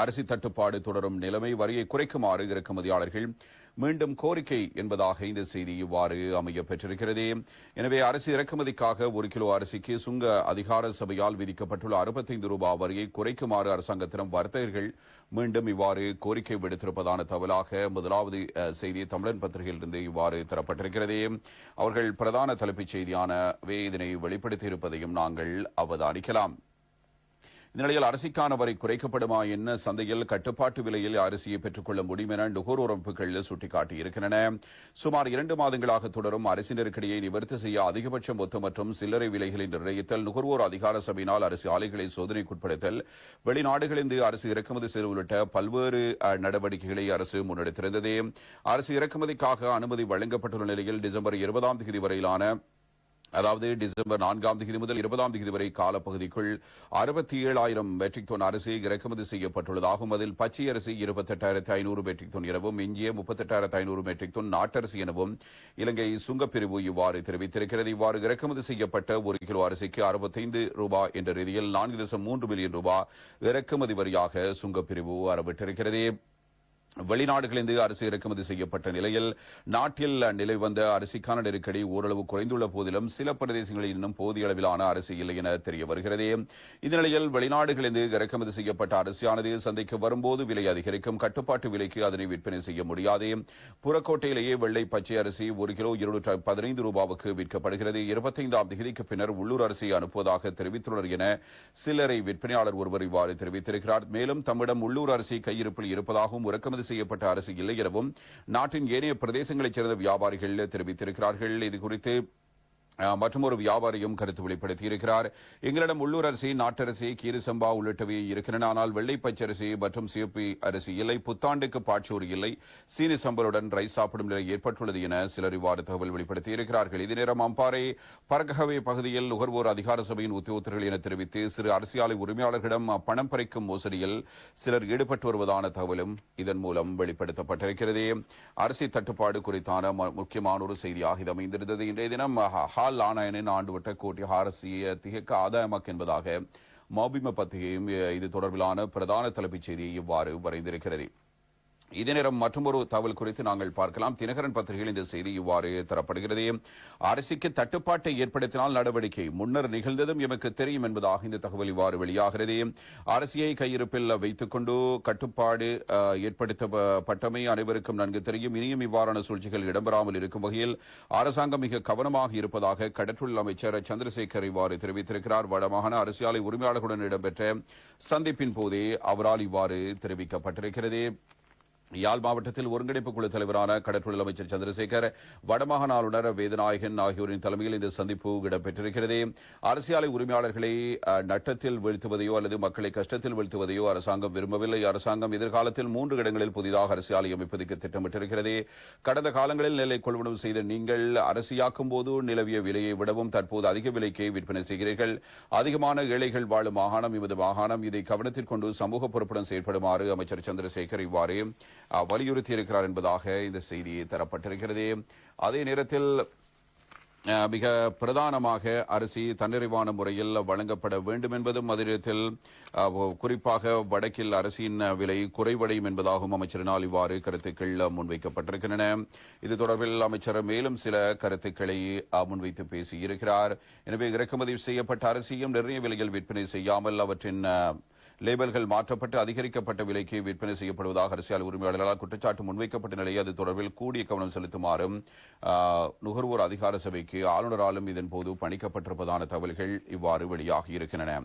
அரிசி தட்டுப்பாடு தொடரும் நிலைமை வரியை குறைக்குமாறு இறக்குமதியாளர்கள் மீண்டும் கோரிக்கை என்பதாக இந்த செய்தி இவ்வாறு அமைய பெற்றிருக்கிறது. எனவே அரிசி இறக்குமதிக்காக ஒரு கிலோ அரிசிக்கு சுங்க அதிகார சபையால் விதிக்கப்பட்டுள்ள அறுபத்தைந்து ரூபாய் வரியை குறைக்குமாறு அரசாங்கத்திடம் வர்த்தகர்கள் மீண்டும் இவ்வாறு கோரிக்கை விடுத்திருப்பதான தகவலாக முதலாவது செய்தி தமிழன் பத்திரிகையிலிருந்து இவ்வாறு தரப்பட்டிருக்கிறது. அவர்கள் பிரதான தலைப்புச் செய்தியானவே இதனை வெளிப்படுத்தியிருப்பதையும் நாங்கள் அவதானிக்கலாம். இந்த நிலையில் அரிசிக்கான வரை குறைக்கப்படுமா என்ன சந்தையில் கட்டுப்பாட்டு விலையில் அரிசியை பெற்றுக்கொள்ள முடியும் என நுகர்வோர் அமைப்புகள் சுட்டிக்காட்டியிருக்கின்றன. சுமார் இரண்டு மாதங்களாக தொடரும் அரிசி நெருக்கடியை நிவர்த்தி செய்ய அதிகபட்ச மொத்த மற்றும் சில்லறை விலைகளை நிர்ணயித்தல் நுகர்வோர் அதிகார சபையினால் அரிசி ஆலைகளை சோதனைக்குட்படுத்தல் வெளிநாடுகளிலிருந்து அரிசி இறக்குமதி செய்து உள்ளிட்ட பல்வேறு நடவடிக்கைகளை அரசு முன்னெடுத்திருந்தது. அரிசி இறக்குமதிக்காக அனுமதி வழங்கப்பட்டுள்ள நிலையில் டிசம்பர் இருபதாம் தேதி வரையிலான அதாவது டிசம்பர் நான்காம் தேதி முதல் இருபதாம் தேதி வரை காலப்பகுதிக்குள் அறுபத்தி ஏழாயிரம் மெட்ரிக் டன் அரிசி இறக்குமதி செய்யப்பட்டுள்ளதாகவும் அதில் பச்சை அரிசி இருபத்தெட்டாயிரத்தி ஐநூறு மெட்ரிக் டன் எனவும் இஞ்சிய முப்பத்தெட்டாயிரத்து ஐநூறு மெட்ரிக் டன் நாட்டரிசி எனவும் இலங்கை சுங்கப்பிரிவு இவ்வாறு தெரிவித்திருக்கிறது. இவ்வாறு இறக்குமதி செய்யப்பட்ட ஒரு கிலோ அரிசிக்கு அறுபத்தைந்து ரூபாய் என்ற ரீதியில் நான்கு தசம் மூன்று மில்லியன் ரூபாய் இறக்குமதி வரியாக சுங்கப்பிரிவு அறிவிட்டிருக்கிறது. வெளிநாடுகளிலிருந்து அரிசி இறக்குமதி செய்யப்பட்ட நிலையில் நாட்டில் நிலை வந்த அரிசிக்கான நெருக்கடி ஓரளவு குறைந்துள்ள போதிலும் சில பிரதேசங்களில் இன்னும் போதிய அளவிலான அரிசி இல்லை என தெரிய வருகிறது. இந்த நிலையில் வெளிநாடுகளிலிருந்து இறக்குமதி செய்யப்பட்ட அரிசியானது சந்தைக்கு வரும்போது விலை அதிகரிக்கும். கட்டுப்பாட்டு விலைக்கு அதனை விற்பனை செய்ய முடியாது. புறக்கோட்டையிலேயே வெள்ளை பச்சை அரிசி ஒரு கிலோ இருநூற்று பதினைந்து ரூபாவுக்கு விற்கப்படுகிறது. இருபத்தைந்தாம் தேதிக்கு பின்னர் உள்ளூர் அரிசியை அனுப்புவதாக தெரிவித்துள்ளனர் என சிலரை விற்பனையாளர் ஒருவர் இவ்வாறு தெரிவித்திருக்கிறார். மேலும் தம்மிடம் உள்ளூர் அரிசி கையிருப்பில் இருப்பதாகவும் இறக்குமதி செய்யப்பட்ட அரசு இல்லை எனவும் நாட்டின் ஏனைய பிரதேசங்களைச் சேர்ந்த வியாபாரிகள் தெரிவித்திருக்கிறார்கள். இது மற்றும் ஒரு வியாபாரியும் கருத்து வெளிப்படுத்தியிருக்கிறார் எங்களிடம் உள்ளூர் அரிசி நாட்டரிசி கீரிசம்பா உள்ளிட்டவை இருக்கின்றன ஆனால் வெள்ளை பச்சரிசி மற்றும் சிவப்பி அரிசி இல்லை. புத்தாண்டுக்கு பாட்சோறு இல்லை. சீனி சம்பலுடன் ரைஸ் சாப்பிடும் நிலை ஏற்பட்டுள்ளது என சிலர் இவ்வாறு தகவல் வெளிப்படுத்தியிருக்கிறார்கள் இதே நேரம் அம்பாறை பரகவை பகுதியில் நுகர்வோர் அதிகார சபையின் உத்தியோகத்தர்கள் என தெரிவித்து சிறு அரசியலை உரிமையாளர்களிடம் பணம் பறிக்கும் மோசடியில் சிலர் ஈடுபட்டு வருவதான தகவலும் இதன் மூலம் வெளிப்படுத்தப்பட்டிருக்கிறது. அரிசி தட்டுப்பாடு குறித்தான முக்கியமான ஒரு செய்தியாக இது அமைந்திருந்தது. இன்றைய தினம் ஹ- ஹால் ஆணையனின் ஆண்டுவட்ட கோட்டி ஹாரசிய திகக்க ஆதாயமாக்கு என்பதாக மௌபிம பத்திரிகையும் இது தொடர்பிலான பிரதான தலைப்புச் செய்தியை இவ்வாறு வரைந்திருக்கிறது. இதே நேரம் மற்றொரு தகவல் குறித்து நாங்கள் பார்க்கலாம். தினகரன் பத்திரிகையில் இந்த செய்தி இவ்வாறு தரப்படுகிறது. அரசுக்கு தட்டுப்பாட்டை ஏற்படுத்தினால் நடவடிக்கை முன்னர் நிகழ்ந்ததும் எமக்கு தெரியும் என்பதாக இந்த தகவல் இவ்வாறு வெளியாகிறது. அரசியை கையிருப்பில் வைத்துக் கொண்டு கட்டுப்பாடு ஏற்படுத்தப்பட்டமை அனைவருக்கும் நன்கு தெரியும். இனியும் இவ்வாறான சூழ்ச்சிகள் இடம்பெறாமல் இருக்கும் வகையில் அரசாங்கம் மிக கவனமாக இருப்பதாக கடற்றொழில் அமைச்சர் சந்திரசேகர் இவ்வாறு தெரிவித்திருக்கிறார். வடமாகாண அரசியலை உரிமையாளர்களுடன் இடம்பெற்ற சந்திப்பின் போதே அவரால் இவ்வாறு தெரிவிக்கப்பட்டிருக்கிறது. யாழ் மாவட்டத்தில் ஒருங்கிணைப்பு குழு தலைவரான கடற்றொழில் அமைச்சர் சந்திரசேகர் வடமாகாண ஆளுநர் வேதநாயகன் ஆகியோரின் தலைமையில் இந்த சந்திப்பு இடம்பெற்றிருக்கிறது. அரசியலை உரிமையாளர்களை நட்டத்தில் வீழ்த்துவதையோ அல்லது மக்களை கஷ்டத்தில் வீழ்த்துவதையோ அரசாங்கம் விரும்பவில்லை. அரசாங்கம் எதிர்காலத்தில் மூன்று இடங்களில் புதிதாக அரசியலை அமைப்பதற்கு திட்டமிட்டிருக்கிறது. கடந்த காலங்களில் நெல்லை கொள்வனவு செய்த நீங்கள் அரசியாக்கும் போது நிலவிய விலையை விடவும் தற்போது அதிக விலைக்கே விற்பனை செய்கிறீர்கள். அதிகமான ஏழைகள் வாழும் மாகாணம் இவது மாகாணம். இதை கவனத்தில் கொண்டு சமூக பொறுப்புடன் செயற்படுமாறு அமைச்சர் சந்திரசேகர் இவ்வாறு வலியுறுத்தியிருக்கிறார் என்பதாக இந்த செய்தி தரப்பட்டிருக்கிறது. அதே நேரத்தில் மிக பிரதானமாக அரிசி தன்னிறைவான முறையில் வழங்கப்பட வேண்டும் என்பதும் அதே நேரத்தில் குறிப்பாக வடக்கில் அரிசியின் விலை குறைவடையும் என்பதாகவும் அமைச்சரினால் இவ்வாறு கருத்துக்கள் முன்வைக்கப்பட்டிருக்கின்றன. இது தொடர்பில் அமைச்சர் மேலும் சில கருத்துக்களை முன்வைத்து பேசியிருக்கிறார். எனவே இறக்குமதி செய்யப்பட்ட அரிசியும் நிறைய விலையில் விற்பனை செய்யாமல் அவற்றின் லேபல்கள் மாற்றப்பட்டு அதிகரிக்கப்பட்ட விலைக்கு விற்பனை செய்யப்படுவதாக அரசியல் உரிமையாளர்களால் குற்றச்சாட்டு முன்வைக்கப்பட்ட நிலையில் அது தொடர்பில் கூடிய கவனம் செலுத்துமாறும் நுகர்வோர் அதிகார சபைக்கு ஆளுநராலும் இதன்போது பணிக்கப்பட்டிருப்பதான தகவல்கள் இவ்வாறு வெளியாகியிருக்கின்றன.